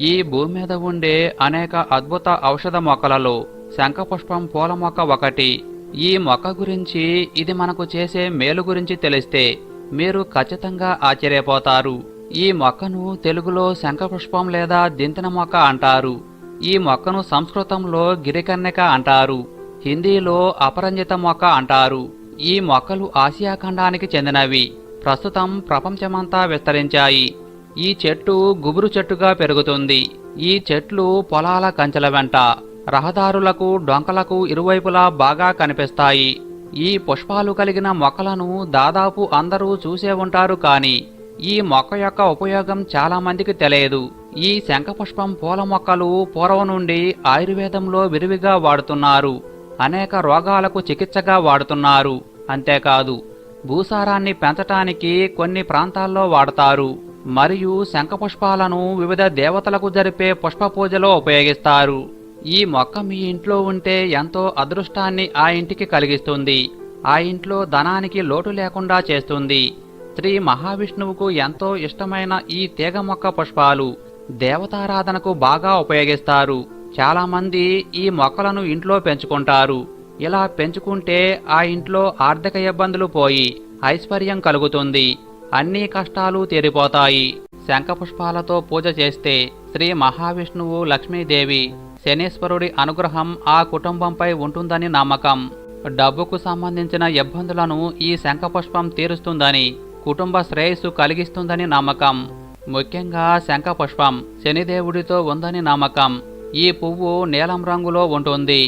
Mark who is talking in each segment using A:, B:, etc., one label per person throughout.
A: ఈ భూమి మీద ఉండే అనేక అద్భుత ఔషధ మొక్కలలో శంఖపుష్పం పూల మొక్క ఒకటి. ఈ మొక్క గురించి ఇది మనకు చేసే మేలు గురించి తెలిస్తే మీరు ఖచ్చితంగా ఆశ్చర్యపోతారు. ఈ మొక్కను తెలుగులో శంఖపుష్పం లేదా దింతిన మొక్క అంటారు. ఈ మొక్కను సంస్కృతంలో గిరికన్యక అంటారు. హిందీలో అపరంజిత మొక్క అంటారు. ఈ మొక్కలు ఆసియా ఖండానికి చెందినవి. ప్రస్తుతం ప్రపంచమంతా విస్తరించాయి. ఈ చెట్టు గుబురు చెట్టుగా పెరుగుతుంది. ఈ చెట్లు పొలాల కంచెల వెంట రహదారులకు డొంకలకు ఇరువైపులా బాగా కనిపిస్తాయి. ఈ పుష్పాలు కలిగిన మొక్కలను దాదాపు అందరూ చూసే ఉంటారు కానీ ఈ మొక్క యొక్క ఉపయోగం చాలామందికి తెలియదు. ఈ శంఖపుష్పం పూల మొక్కలు పూర్వం నుండి ఆయుర్వేదంలో విరివిగా వాడుతున్నారు. అనేక రోగాలకు చికిత్సగా వాడుతున్నారు. అంతేకాదు భూసారాన్ని పెంచటానికి కొన్ని ప్రాంతాల్లో వాడతారు. మరియు శంఖపుష్పాలను వివిధ దేవతలకు జరిపే పుష్ప పూజలో ఉపయోగిస్తారు. ఈ మొక్క మీ ఇంట్లో ఉంటే ఎంతో అదృష్టాన్ని ఆ ఇంటికి కలిగిస్తుంది. ఆ ఇంట్లో ధనానికి లోటు లేకుండా చేస్తుంది. శ్రీ మహావిష్ణువుకు ఎంతో ఇష్టమైన ఈ తీగ మొక్క పుష్పాలు దేవతారాధనకు బాగా ఉపయోగిస్తారు. చాలామంది ఈ మొక్కలను ఇంట్లో పెంచుకుంటారు. ఇలా పెంచుకుంటే ఆ ఇంట్లో ఆర్థిక ఇబ్బందులు పోయి ఐశ్వర్యం కలుగుతుంది. అన్ని కష్టాలు తీరిపోతాయి. శంఖపుష్పాలతో పూజ చేస్తే శ్రీ మహావిష్ణువు లక్ష్మీదేవి శనీశ్వరుడి అనుగ్రహం ఆ కుటుంబంపై ఉంటుందని నమ్మకం. డబ్బుకు సంబంధించిన ఇబ్బందులను ఈ శంఖపుష్పం తీరుస్తుందని కుటుంబ శ్రేయస్సు కలిగిస్తుందని నమ్మకం. ముఖ్యంగా శంఖపుష్పం శనిదేవుడితో ఉందని నమ్మకం. ఈ పువ్వు నీలం రంగులో ఉంటుంది.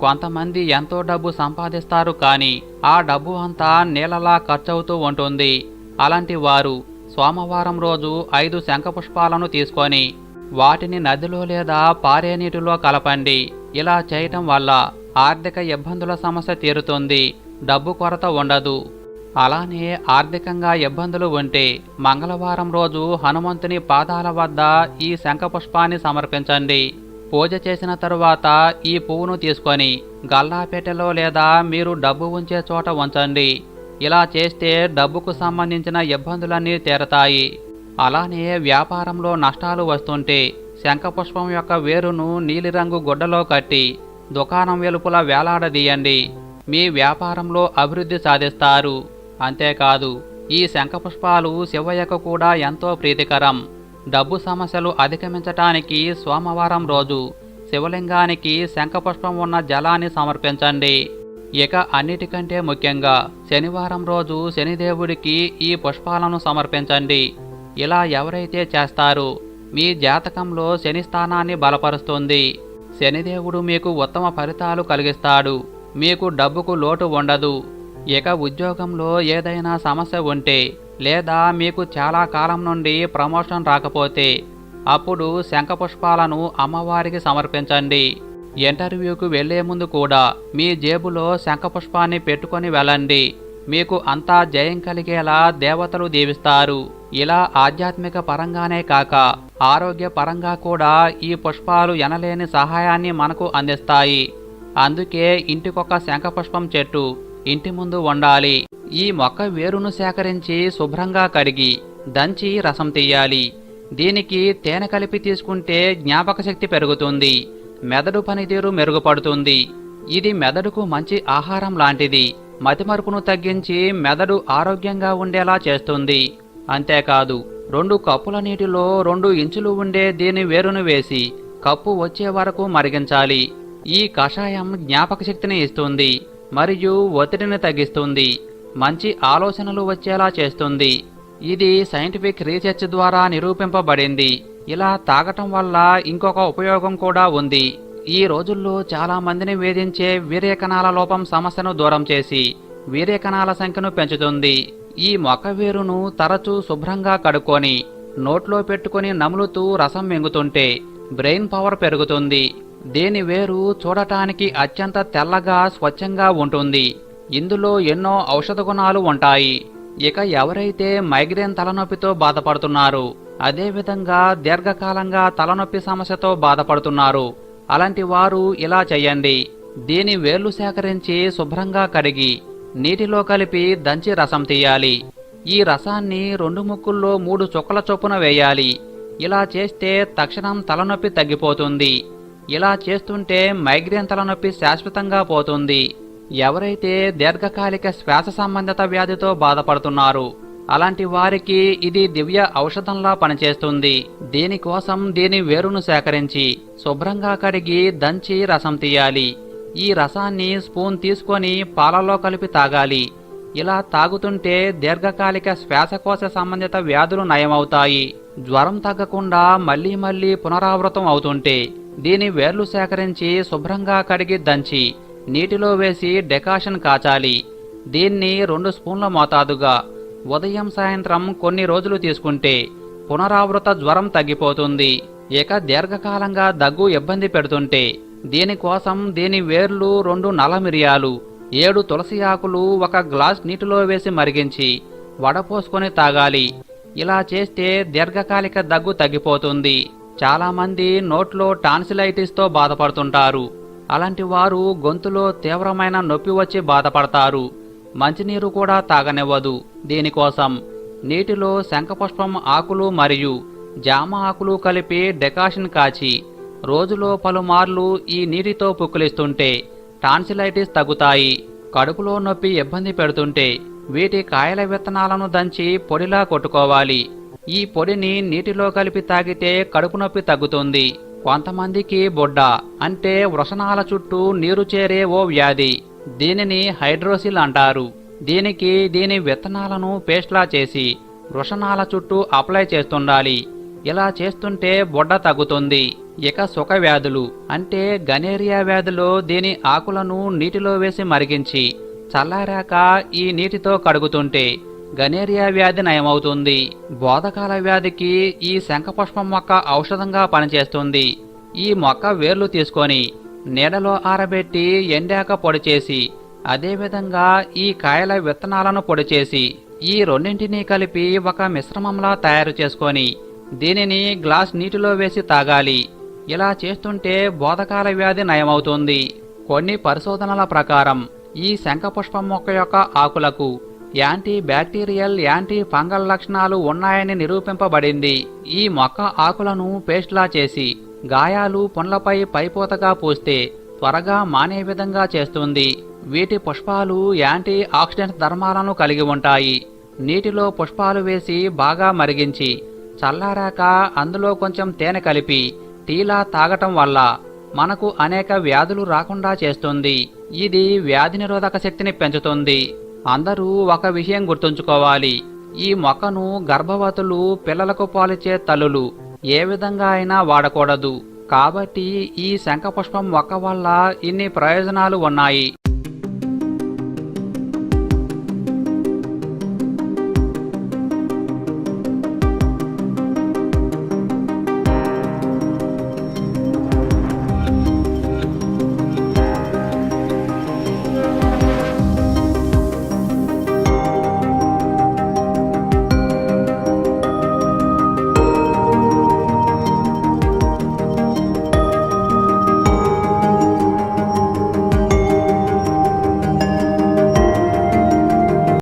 A: కొంతమంది ఎంతో డబ్బు సంపాదిస్తారు కానీ ఆ డబ్బు అంతా నీళ్ళలా ఖర్చవుతూ ఉంటుంది. అలాంటి వారు సోమవారం రోజు ఐదు శంఖపుష్పాలను తీసుకొని వాటిని నదిలో లేదా పారే నీటిలో కలపండి. ఇలా చేయటం వల్ల ఆర్థిక ఇబ్బందుల సమస్య తీరుతుంది. డబ్బు కొరత ఉండదు. అలానే ఆర్థికంగా ఇబ్బందులు ఉంటే మంగళవారం రోజు హనుమంతుని పాదాల వద్ద ఈ శంఖపుష్పాన్ని సమర్పించండి. పూజ చేసిన తరువాత ఈ పువ్వును తీసుకొని గల్లాపేటలో లేదా మీరు డబ్బు ఉంచే చోట ఉంచండి. ఇలా చేస్తే డబ్బుకు సంబంధించిన ఇబ్బందులన్నీ తీరతాయి. అలానే వ్యాపారంలో నష్టాలు వస్తుంటే శంఖపుష్పం యొక్క వేరును నీలిరంగు గుడ్డలో కట్టి దుకాణం వెలుపల వేలాడదీయండి. మీ వ్యాపారంలో అభివృద్ధి సాధిస్తారు. అంతేకాదు ఈ శంఖపుష్పాలు శివయ్యకు కూడా ఎంతో ప్రీతికరం. డబ్బు సమస్యలు అధిగమించటానికి సోమవారం రోజు శివలింగానికి శంఖపుష్పం ఉన్న జలాన్ని సమర్పించండి. ఇక అన్నిటికంటే ముఖ్యంగా శనివారం రోజు శనిదేవుడికి ఈ పుష్పాలను సమర్పించండి. ఇలా ఎవరైతే చేస్తారు మీ జాతకంలో శని స్థానాన్ని బలపరుస్తుంది. శనిదేవుడు మీకు ఉత్తమ ఫలితాలు కలిగిస్తాడు. మీకు డబ్బుకు లోటు ఉండదు. ఇక ఉద్యోగంలో ఏదైనా సమస్య ఉంటే లేదా మీకు చాలా కాలం నుండి ప్రమోషన్ రాకపోతే అప్పుడు శంఖపుష్పాలను అమ్మవారికి సమర్పించండి. ఇంటర్వ్యూకు వెళ్ళే ముందు కూడా మీ జేబులో శంఖపుష్పాన్ని పెట్టుకొని వెళ్ళండి. మీకు అంతా జయం కలిగేలా దేవతలు దీవిస్తారు. ఇలా ఆధ్యాత్మిక పరంగానే కాక ఆరోగ్య పరంగా కూడా ఈ పుష్పాలు ఎనలేని సహాయాన్ని మనకు అందిస్తాయి. అందుకే ఇంటికొక శంఖపుష్పం చెట్టు ఇంటి ముందు ఉండాలి ఈ మొక్క వేరును సేకరించి శుభ్రంగా కడిగి దంచి రసం తీయాలి. దీనికి తేనె కలిపి తీసుకుంటే జ్ఞాపక శక్తి పెరుగుతుంది. మెదడు పనితీరు మెరుగుపడుతుంది. ఇది మెదడుకు మంచి ఆహారం లాంటిది. మతిమరుపును తగ్గించి మెదడు ఆరోగ్యంగా ఉండేలా చేస్తుంది. అంతేకాదు రెండు కప్పుల నీటిలో రెండు ఇంచులు ఉండే దీని వేరును వేసి కప్పు వచ్చే వరకు మరిగించాలి. ఈ కషాయం జ్ఞాపక శక్తిని ఇస్తుంది మరియు ఒత్తిడిని తగ్గిస్తుంది. మంచి ఆలోచనలు వచ్చేలా చేస్తుంది. ఇది సైంటిఫిక్ రీసెర్చ్ ద్వారా నిరూపింపబడింది. ఇలా తాగటం వల్ల ఇంకొక ఉపయోగం కూడా ఉంది. ఈ రోజుల్లో చాలా మందిని వేధించే వీర్యకణాల లోపం సమస్యను దూరం చేసి వీర్యకణాల సంఖ్యను పెంచుతుంది. ఈ మొక్క వేరును తరచూ శుభ్రంగా కడుక్కొని నోట్లో పెట్టుకొని నములుతూ రసం మింగుతుంటే బ్రెయిన్ పవర్ పెరుగుతుంది. దీని వేరు చూడటానికి అత్యంత తెల్లగా స్వచ్ఛంగా ఉంటుంది. ఇందులో ఎన్నో ఔషధ గుణాలు ఉంటాయి. ఇక ఎవరైతే మైగ్రేన్ తలనొప్పితో బాధపడుతున్నారు అదేవిధంగా దీర్ఘకాలంగా తలనొప్పి సమస్యతో బాధపడుతున్నారు. అలాంటి వారు ఇలా చేయండి. దీని వేర్లు సేకరించి శుభ్రంగా కడిగి నీటిలో కలిపి దంచి రసం తీయాలి. ఈ రసాన్ని రెండు ముక్కుల్లో మూడు చుక్కల చొప్పున వేయాలి. ఇలా చేస్తే తక్షణం తలనొప్పి తగ్గిపోతుంది. ఇలా చేస్తుంటే మైగ్రేన్ తలనొప్పి శాశ్వతంగా పోతుంది. ఎవరైతే దీర్ఘకాలిక శ్వాస సంబంధిత వ్యాధితో బాధపడుతున్నారు అలాంటి వారికి ఇది దివ్య ఔషధంలా పనిచేస్తుంది. దీనికోసం దీని వేరును సేకరించి శుభ్రంగా కడిగి దంచి రసం తీయాలి. ఈ రసాన్ని స్పూన్ తీసుకొని పాలలో కలిపి తాగాలి. ఇలా తాగుతుంటే దీర్ఘకాలిక శ్వాసకోశ సంబంధిత వ్యాధులు నయమవుతాయి. జ్వరం తగ్గకుండా మళ్ళీ మళ్ళీ పునరావృతం అవుతుంటే దీని వేర్లు సేకరించి శుభ్రంగా కడిగి దంచి నీటిలో వేసి డెకాషన్ కాచాలి. దీన్ని రెండు స్పూన్ల మోతాదుగా ఉదయం సాయంత్రం కొన్ని రోజులు తీసుకుంటే పునరావృత జ్వరం తగ్గిపోతుంది. ఇక దీర్ఘకాలంగా దగ్గు ఇబ్బంది పెడుతుంటే దీనికోసం దీని వేర్లు రెండు నల్ల మిరియాలు ఏడు తులసి ఆకులు ఒక గ్లాస్ నీటిలో వేసి మరిగించి వడపోసుకొని తాగాలి. ఇలా చేస్తే దీర్ఘకాలిక దగ్గు తగ్గిపోతుంది. చాలామంది నోట్లో టాన్సిలైటిస్తో బాధపడుతుంటారు. అలాంటి వారు గొంతులో తీవ్రమైన నొప్పి వచ్చి బాధపడతారు. మంచినీరు కూడా తాగనివ్వదు. దీనికోసం నీటిలో శంఖపుష్పం ఆకులు మరియు జామ ఆకులు కలిపి డెకాషన్ కాచి రోజులో పలుమార్లు ఈ నీటితో పుక్కిలిస్తుంటే టాన్సిలైటిస్ తగ్గుతాయి. కడుపులో నొప్పి ఇబ్బంది పెడుతుంటే వీటి కాయల విత్తనాలను దంచి పొడిలా కొట్టుకోవాలి. ఈ పొడిని నీటిలో కలిపి తాగితే కడుపు నొప్పి తగ్గుతుంది. కొంతమందికి బొడ్డ అంటే వృషణాల చుట్టూ నీరు చేరే ఓ వ్యాధి. దీనిని హైడ్రోసిల్ అంటారు. దీనికి దీని విత్తనాలను పేస్ట్లా చేసి వృషణాల చుట్టూ అప్లై చేస్తుండాలి. ఇలా చేస్తుంటే బొడ్డ తగ్గుతుంది. ఇక సుఖ వ్యాధులు అంటే గనేరియా వ్యాధిలో దీని ఆకులను నీటిలో వేసి మరిగించి చల్లారాక ఈ నీటితో కడుగుతుంటే గనేరియా వ్యాధి నయమవుతుంది. బోధకాల వ్యాధికి ఈ శంఖపుష్పం మొక్క ఔషధంగా పనిచేస్తుంది. ఈ మొక్క వేర్లు తీసుకొని నీడలో ఆరబెట్టి ఎండాక పొడి చేసి అదేవిధంగా ఈ కాయల విత్తనాలను పొడి చేసి ఈ రెండింటినీ కలిపి ఒక మిశ్రమంలా తయారు చేసుకొని దీనిని గ్లాస్ నీటిలో వేసి తాగాలి. ఇలా చేస్తుంటే బోధకాల వ్యాధి నయమవుతుంది. కొన్ని పరిశోధనల ప్రకారం ఈ శంఖపుష్పం మొక్క యొక్క ఆకులకు యాంటీ బ్యాక్టీరియల్ యాంటీ ఫంగల్ లక్షణాలు ఉన్నాయని నిరూపింపబడింది. ఈ మొక్క ఆకులను పేస్ట్లా చేసి గాయాలు పుండ్లపై పైపోతగా పూస్తే త్వరగా మానే విధంగా చేస్తుంది. వీటి పుష్పాలు యాంటీ ఆక్సిడెంట్ ధర్మాలను కలిగి ఉంటాయి. నీటిలో పుష్పాలు వేసి బాగా మరిగించి చల్లారాక అందులో కొంచెం తేనె కలిపి టీలా తాగటం వల్ల మనకు అనేక వ్యాధులు రాకుండా చేస్తుంది. ఇది వ్యాధి నిరోధక శక్తిని పెంచుతుంది. అందరూ ఒక విషయం గుర్తుంచుకోవాలి. ఈ మొక్కను గర్భవతులు పిల్లలకు పాలిచ్చే తల్లులు ఏ విధంగా అయినా వాడకూడదు. కాబట్టి ఈ శంఖపుష్పం మొక్క వల్ల ఇన్ని ప్రయోజనాలు ఉన్నాయి.